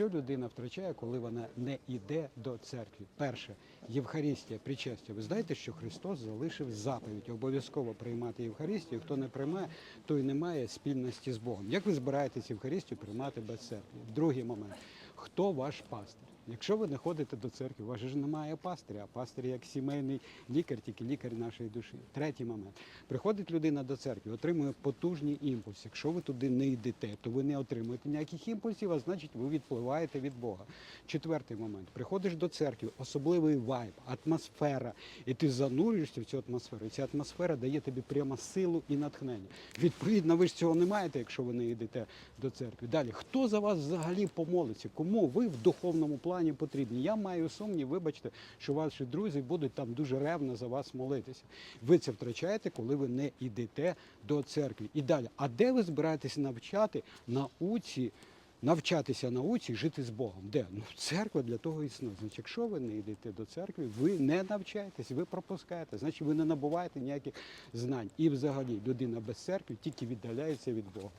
Що людина втрачає, коли вона не йде до церкви? Перше, Євхарістія, причастя. Ви знаєте, що Христос залишив заповідь обов'язково приймати Євхаристію. Хто не приймає, той не має спільності з Богом. Як ви збираєтесь Євхаристію приймати без церкви? Другий момент. Хто ваш пастир? Якщо ви не ходите до церкви, у вас ж немає пастиря, а пастир як сімейний лікар, тільки лікар нашої душі. Третій момент. Приходить людина до церкви, отримує потужний імпульс. Якщо ви туди не йдете, то ви не отримуєте ніяких імпульсів, а значить ви відпливаєте від Бога. Четвертий момент. Приходиш до церкви, особливий вайб, атмосфера, і ти занурюєшся в цю атмосферу. І ця атмосфера дає тобі прямо силу і натхнення. Відповідно, ви ж цього не маєте, якщо ви не йдете до церкви. Далі, хто за вас взагалі помолиться? Кому ви в духовному плані потрібні? Я маю сумнів, вибачте, що ваші друзі будуть там дуже ревно за вас молитися. Ви це втрачаєте, коли ви не йдете до церкви. І далі, а де ви збираєтесь навчати науці? Навчатися науці, жити з Богом. Де? Ну, церква для того існує. Значить, якщо ви не йдете до церкви, ви не навчаєтесь, ви пропускаєте, значить ви не набуваєте ніяких знань. І взагалі людина без церкви тільки віддаляється від Бога.